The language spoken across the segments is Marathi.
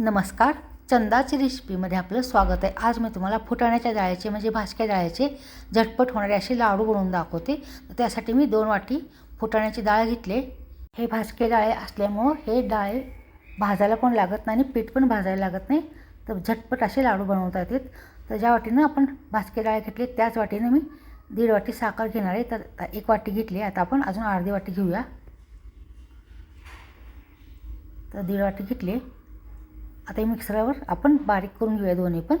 नमस्कार. चंदाची रेसिपीमध्ये आपलं स्वागत आहे. आज मी तुम्हाला फुटाण्याच्या डाळीचे म्हणजे भाजक्या डाळीचे झटपट होणारे असे लाडू बनवून दाखवते. तर त्यासाठी मी दोन वाटी फुटाण्याची डाळ घेतले. हे भाजके डाळे असल्यामुळं हे डाळे भाजायला पण लागत नाही आणि पीठ पण भाजायला लागत नाही. तर झटपट असे लाडू बनवता येतात. तर ज्या वाटीनं आपण भाजके डाळे घेतले त्याच वाटीनं मी दीड वाटी साखर घेणार आहे. तर एक वाटी घेतली आता आपण अजून अर्धी वाटी घेऊया. तर दीड वाटी घेतली. आता हे मिक्सरवर आपण बारीक करून घेऊया दोन्ही पण.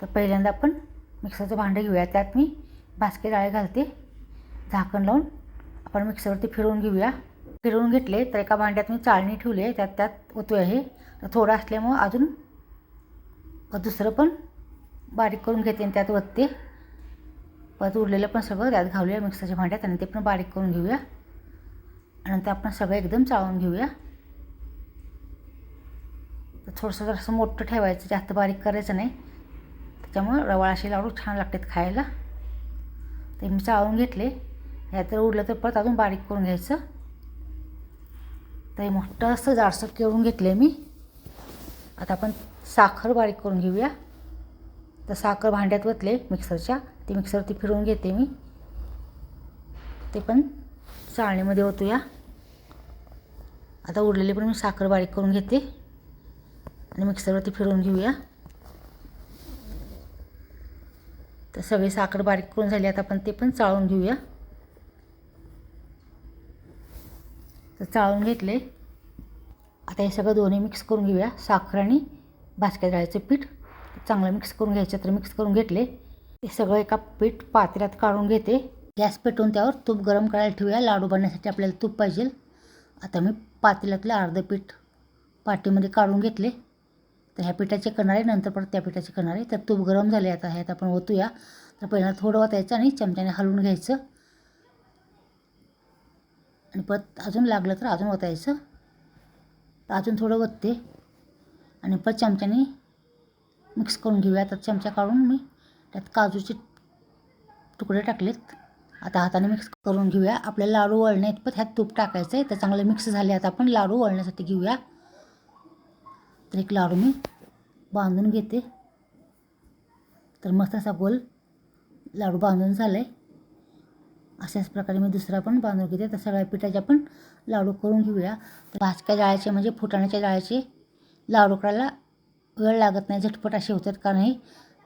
तर पहिल्यांदा आपण मिक्सरचं भांडं घेऊया. त्यात मी भाजके डाळे घालते. झाकण लावून आपण मिक्सरवरती फिरवून घेऊया. फिरवून घेतले तर एका भांड्यात मी चाळणी ठेवली आहे. त्यात त्यात ओतू आहे. तर थोडं असल्यामुळं अजून दुसरं पण बारीक करून घेते आणि त्यात ओतते. परत उरलेलं पण सगळं त्यात घालूया मिक्सरच्या भांड्यात आणि ते पण बारीक करून घेऊया. आणि नंतर आपण सगळं एकदम चाळून घेऊया. तर थोडंसं जरासं मोठं ठेवायचं जास्त बारीक करायचं नाही त्याच्यामुळं रवाळाशी लाडू छान लागतात खायला. ते मी चाळून घेतले. ह्या तर उरलं तर परत अजून बारीक करून घ्यायचं. तर मोठं असं जाडसं केळून घेतले मी. आता आपण साखर बारीक करून घेऊया. तर साखर भांड्यात वतले मिक्सरच्या. ते मिक्सरवरती फिरवून घेते मी. ते पण चाळणीमध्ये ओतूया. आता उरलेली पण मी साखर बारीक करून घेते. आणि मिक्सरवरती फिरवून घेऊया. तर सगळी साखर बारीक करून झाली आता आपण ते पण चाळून घेऊया. तर चाळून घेतले. आता हे सगळं दोन्ही मिक्स करून घेऊया साखर आणि भाजक्या डाळीचं पीठ. चांगलं मिक्स करून घ्यायचं तर मिक्स करून घेतले. ते सगळं एका पीठ पातेल्यात काढून घेते. गॅस पेटवून त्यावर तूप गरम करायला ठेवूया. लाडू बनण्यासाठी आपल्याला तूप पाहिजे. आता मी पातेल्यातलं अर्धं पीठ पाटीमध्ये काढून घेतले. तर ह्या पिठाचे कणारे नंतर परत त्या पिठाचे कणारे. तर तूप गरम झाले आता ह्यात आपण ओतूया. तर पहिला थोडं ओतायचं आणि चमच्याने हलवून घ्यायचं. आणि परत अजून लागलं तर अजून ओतायचं. तर अजून थोडं ओतते. आणि परत चमच्याने मिक्स करून घेऊया. तर चमचा काढून मी त्यात काजूचे तुकडे टाकलेत. आता हाताने मिक्स करून घेऊया. आपल्याला लाडू वळण्यात पण ह्यात तूप टाकायचं आहे तर चांगलं मिक्स झाले आता आपण लाडू वळण्यासाठी घेऊया. तर एक लाडू मी बांधून घेते तर मस्त असा गोल लाडू बांधून झाला आहे अशाच प्रकारे मी दुसरा पण बांधून घेते तर सगळ्या पिठाच्या पण लाडू करून घेऊया तर भाजक्या जाळ्याचे म्हणजे फुटाण्याच्या जाळ्याचे लाडू करायला वेळ लागत नाही झटपट असे होतात कारण हे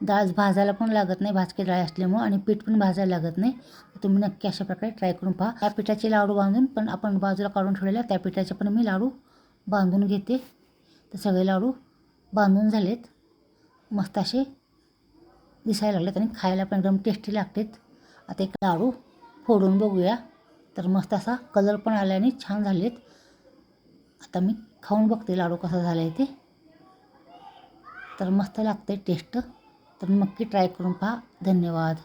डाळ भाजायला पण लागत नाही भाजके डाळ असल्यामुळं आणि पीठ पण भाजायला लागत नाही तर तुम्ही नक्की अशा प्रकारे ट्राय करून पहा त्या पिठाचे लाडू बांधून पण आपण बाजूला काढून ठेवलेल्या त्या पिठाचे पण मी लाडू बांधून घेते तर सगळे लाडू बांधून झालेत. मस्त असे दिसायला लागलेत आणि खायला पण एकदम टेस्टी लागतात. आता एक लाडू फोडून बघूया. तर मस्त असा कलर पण आला आणि छान झालेत. आता मी खाऊन बघते लाडू कसा झाला आहे ते. तर मस्त लागते टेस्ट तर नक्की ट्राय करून पहा. धन्यवाद.